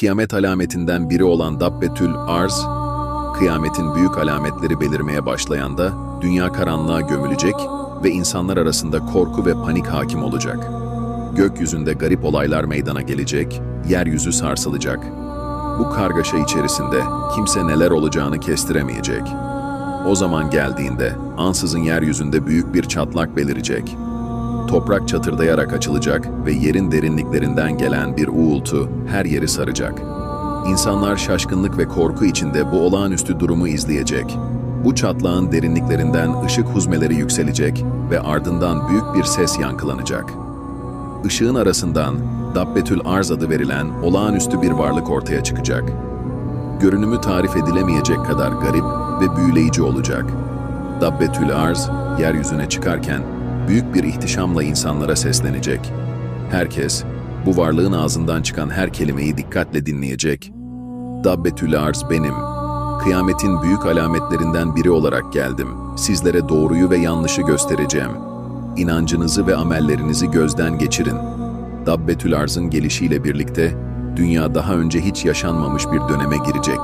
Kıyamet alametinden biri olan Dabbetül Arz, kıyametin büyük alametleri belirmeye başlayanda dünya karanlığa gömülecek ve insanlar arasında korku ve panik hakim olacak. Gökyüzünde garip olaylar meydana gelecek, yeryüzü sarsılacak. Bu kargaşa içerisinde kimse neler olacağını kestiremeyecek. O zaman geldiğinde ansızın yeryüzünde büyük bir çatlak belirecek. Toprak çatırdayarak açılacak ve yerin derinliklerinden gelen bir uğultu her yeri saracak. İnsanlar şaşkınlık ve korku içinde bu olağanüstü durumu izleyecek. Bu çatlağın derinliklerinden ışık huzmeleri yükselecek ve ardından büyük bir ses yankılanacak. Işığın arasından Dabbetül Arz adı verilen olağanüstü bir varlık ortaya çıkacak. Görünümü tarif edilemeyecek kadar garip ve büyüleyici olacak. Dabbetül Arz, yeryüzüne çıkarken büyük bir ihtişamla insanlara seslenecek. Herkes, bu varlığın ağzından çıkan her kelimeyi dikkatle dinleyecek. Dabbetül Arz benim. Kıyametin büyük alametlerinden biri olarak geldim. Sizlere doğruyu ve yanlışı göstereceğim. İnancınızı ve amellerinizi gözden geçirin. Dabbetül Arz'ın gelişiyle birlikte dünya daha önce hiç yaşanmamış bir döneme girecek.